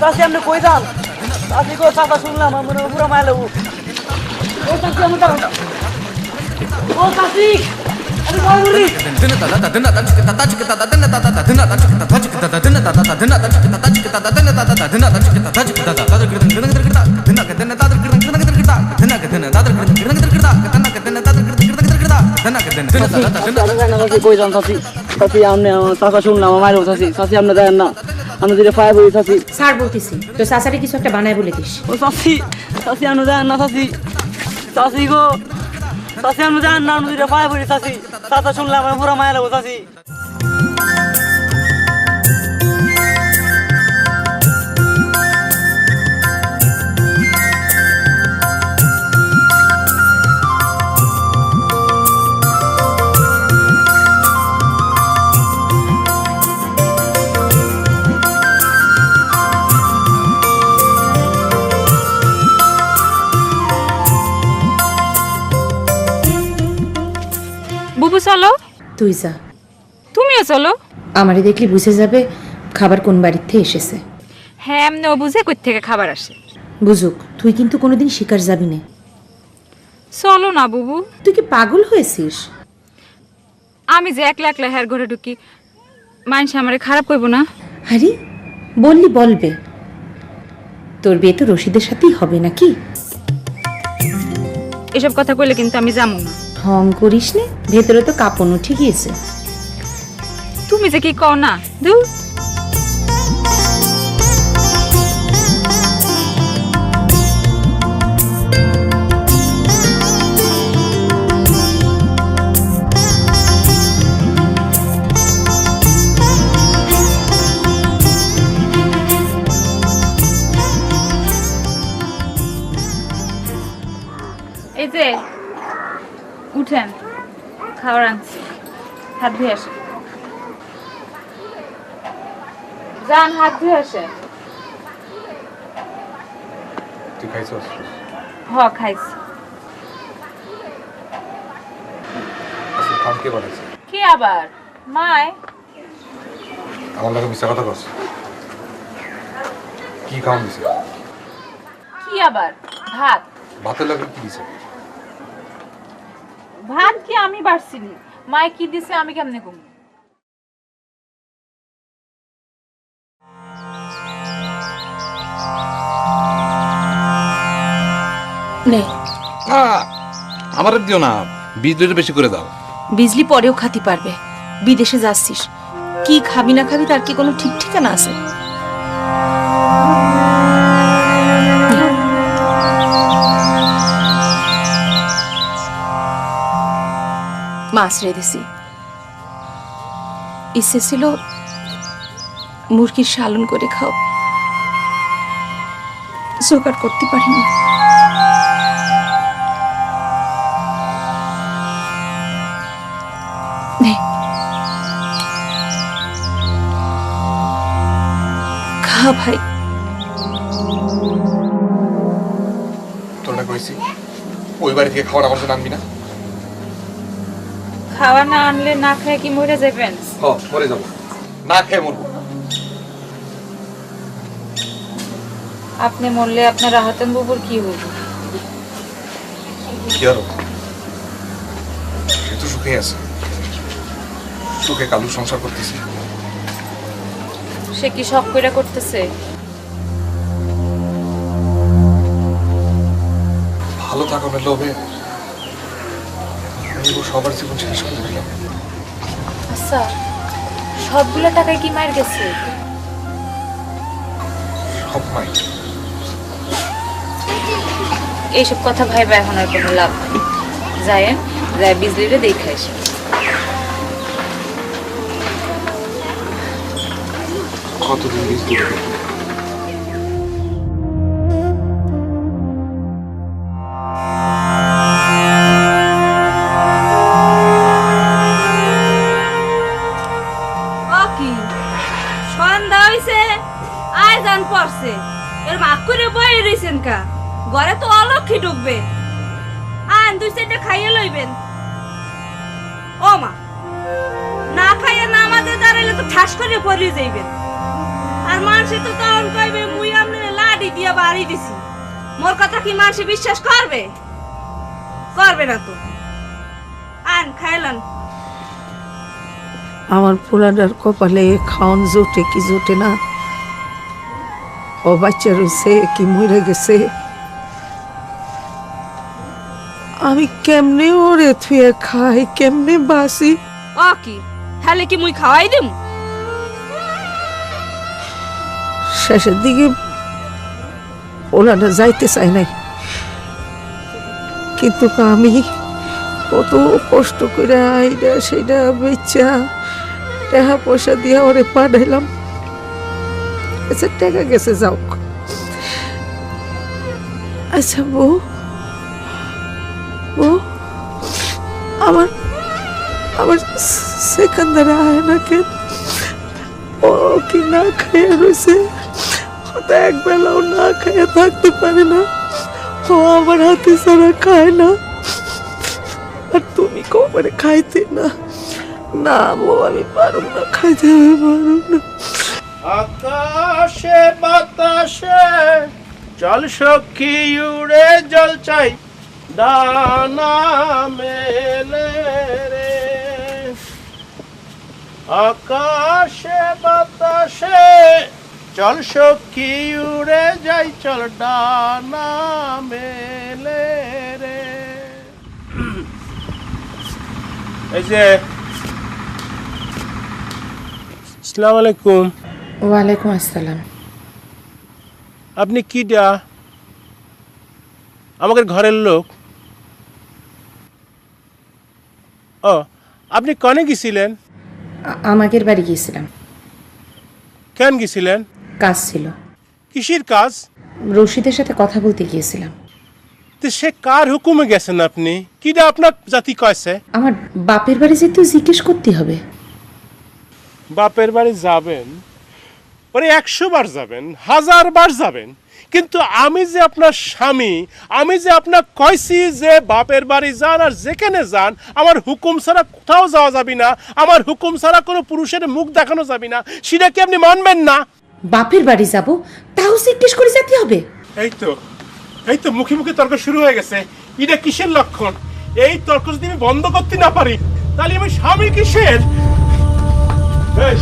চাচি আপনি কই যান চাচি গো চাচা শুনলাম আমার মনে হয় পুরো মায়া লেবু ও চাচি আমি দাঁড়ান ও চাচি কই যান চাচি চাচি আপনি আমার চাচা শুনলাম আমার মায়ের চাচি। চাচি আপনি জানেন না আমি যদি পায়ে বলি চাচি। স্যার বলতেছি তো চাচারে কিছু একটা বানায় বলে দিস। ও চাচি চাচি আপনি জানেন না চাচি। চাচি গো চাচি আপনি জানেন না আমি যদি পায়ে বলি চাচি। চাচা শুনলাম আমার পুরো মায়া লেবু চাচি। তুই যা। তুমিও চলো। আমারে দেখলি বুঝে যাবে খাবার কোন বাড়ির থেকে এসেছে। হ্যাঁ এমনিও বুঝে কই থেকে খাবার আসে। বুঝুক তুই কিন্তু কোনোদিন শিকার যাবি না। চলো না বুবু। তুই কি পাগল হয়েছিস? আমি যে একলা একলা হ্যার ঘরে ঢুকি মানুষ আমারে খারাপ করব না? আরে বললি বলবে। তোর বিয়ে তো রশিদের সাথেই হবে নাকি? এসব কথা কইলে কিন্তু আমি যাব না। ঢং করিস নে। ভেতরে তো কাঁপন উঠে গিয়েছে। তুমি যে কি কও না? এই যে উঠেন। খাবার আনছি। হাত ধুয়ে আসেন যান হাত ধুয়ে তুই খাইছস হ খাইছি। আসলে খাম কে বানাইছে? কি আবার? মায়। আমার লাগে কথা কস। কি খাওয়ান দিছে? কি আবার? ভাত। ভাতের লাগে কি দিছে? ভাত কি আমি বাড়ছিনি মায় কি দিছে আমি কেমনে কম নে। আমার দিও না বিদ্যুৎ বেশি করে দাও। বিজলি পরেও খাতি পারবে। বিদেশে যাচ্ছিস। কি খাবি না খাবি তার কি কোনো ঠিক ঠিকানা আছে? মাছ রেঁধেছি ইচ্ছে ছিল মুরগির সালন করে খাও। জোগাড় করতে পারিনি। খা ভাই। তোর কইছি, ওই বাড়ি থেকে খাবার আমার জন্য আনবি না। খাওয়া না আনলে না খেয়ে কি মরে যাবেন? মরে যাব। না খেয়ে মরবো। আপনি মরলে আপনার রাহাতন বুবুর কি হইব? কি আর সে তো সুখে আছে। সুখে কালু সংসার করতেছে। সে কি শখ কইরা করতেছে? ভালো থাকানোর লোভে। ওর সবার জীবন শেষ করে দিলাম। আচ্ছা সবগুলো টাকায় কি মার গেছে? সব মাই এইসব কথা ভাইবা এখন আর কোনো লাভ নেই। যায়েন যায় বিজলিরে দেখে আসেন কতদিন বীজ বয়ে রইছেন কা ঘরে তো অলক্ষী ঢুকবে। আন, দুই খাইয়ে লইবেন। ও মা, না খাইয়ে আমাদের তো ঠাস করে যাইবেন। আর মানুষে তো তখন কইবে, মুই লাডি বাড়ি দিছি। মোর কথা কি মানুষে বিশ্বাস করবে? করবে না তো। আন, খাইলান। আমার পোলাডার কপালে খাওন জোটে কি জোটে না? ও বাচ্চা রয়েছে কি মরে গেছে। আমি কেমনে ওরে থুয়ে খাই কেমনে বাসি ও কি? তাহলে কি মুই খাওয়াই দিম? শেষের দিকে ওলাটা যাইতে চাই নাই। কিন্তু আমি কত কষ্ট করে আইডা সেটা বেচা টাকা পয়সা দিয়ে ওরে পাঠাইলাম। আচ্ছা টাকা গেছে যাও আচ্ছা বউ বউ আমার আমার সেখানদারে আয় না কেন ও কি না খেয়ে রয়েছে ও তো এক বেলাও না খেয়ে থাকতে পারে না ও আমার হাতে ছাড়া খায় না আর তুমি কবরে খাইতে না না বউ আমি পারব না খাইতে আমি পারব না আকাশে, বাতাসে, জল সখী উড়ে জল চাই, দানা মেলে রে। আকাশে, বাতাসে চল সখী উড়ে যাই, চল ডানা মেলে রে। এই যে আসসালামু আলাইকুম। ওয়ালাইকুম আসসালাম। আপনি কি ডা? আমাদের ঘরের লোক। ও আপনি কনে গেছিলেন আমাদের বাড়ি গিয়েছিলাম। কেন গেছিলেন কাজ ছিল। কিসের কাজ? রশিদের সাথে কথা বলতে গিয়েছিলাম। তো সে কার হুকুমে গেছেন আপনি? কি কিডা আপনার জাতি কয়েছে? আমার বাপের বাড়ি যেতে জিজ্ঞেস করতে হবে। বাপের বাড়ি যাবেন? পরে একশো বার যাবেন হাজার বার যাবেন। কিন্তু আমি যে আপনার স্বামী আমি যে আপনার কইছি যে বাপের বাড়ি যান আর যেখানে যান আমার হুকুম ছাড়া কোথাও যাওয়া যাবে না আমার হুকুম ছাড়া কোনো পুরুষের মুখ দেখানো যাবে না সেটা কি আপনি মানবেন না? বাপের বাড়ি যাব তাও জিজ্ঞেস করে যেতে হবে। এই তো এই তো মুখে মুখে তর্ক শুরু হয়ে গেছে। এটা কিসের লক্ষণ? এই তর্ক যদি আমি বন্ধ করতে না পারি তাহলে আমি স্বামী কিসের? এই,